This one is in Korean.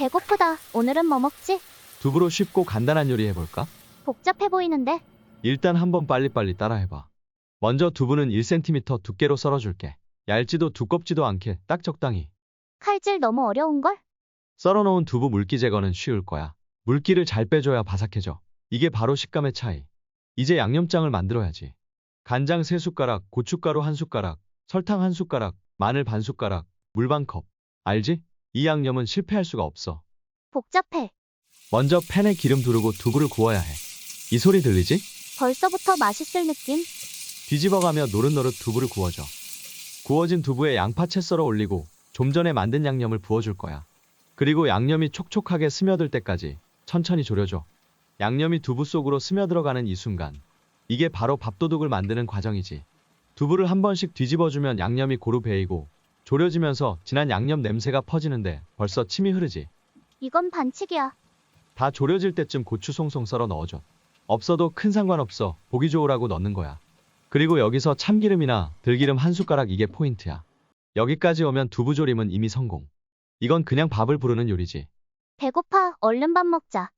배고프다. 오늘은 뭐 먹지? 두부로 쉽고 간단한 요리 해볼까? 복잡해 보이는데. 일단 한번 빨리빨리 따라해봐. 먼저 두부는 1cm 두께로 썰어줄게. 얇지도 두껍지도 않게 딱 적당히. 칼질 너무 어려운걸? 썰어놓은 두부 물기 제거는 쉬울 거야. 물기를 잘 빼줘야 바삭해져. 이게 바로 식감의 차이. 이제 양념장을 만들어야지. 간장 3숟가락, 고춧가루 1숟가락, 설탕 1숟가락, 마늘 반 숟가락, 물 반 컵. 알지? 이 양념은 실패할 수가 없어. 복잡해. 먼저 팬에 기름 두르고 두부를 구워야 해. 이 소리 들리지? 벌써부터 맛있을 느낌? 뒤집어가며 노릇노릇 두부를 구워줘. 구워진 두부에 양파 채 썰어 올리고 좀 전에 만든 양념을 부어줄 거야. 그리고 양념이 촉촉하게 스며들 때까지 천천히 졸여줘. 양념이 두부 속으로 스며들어가는 이 순간. 이게 바로 밥도둑을 만드는 과정이지. 두부를 한 번씩 뒤집어주면 양념이 고루 배이고 졸여지면서 진한 양념 냄새가 퍼지는데 벌써 침이 흐르지. 이건 반칙이야. 다 졸여질 때쯤 고추 송송 썰어 넣어줘. 없어도 큰 상관없어. 보기 좋으라고 넣는 거야. 그리고 여기서 참기름이나 들기름 한 숟가락 이게 포인트야. 여기까지 오면 두부조림은 이미 성공. 이건 그냥 밥을 부르는 요리지. 배고파. 얼른 밥 먹자.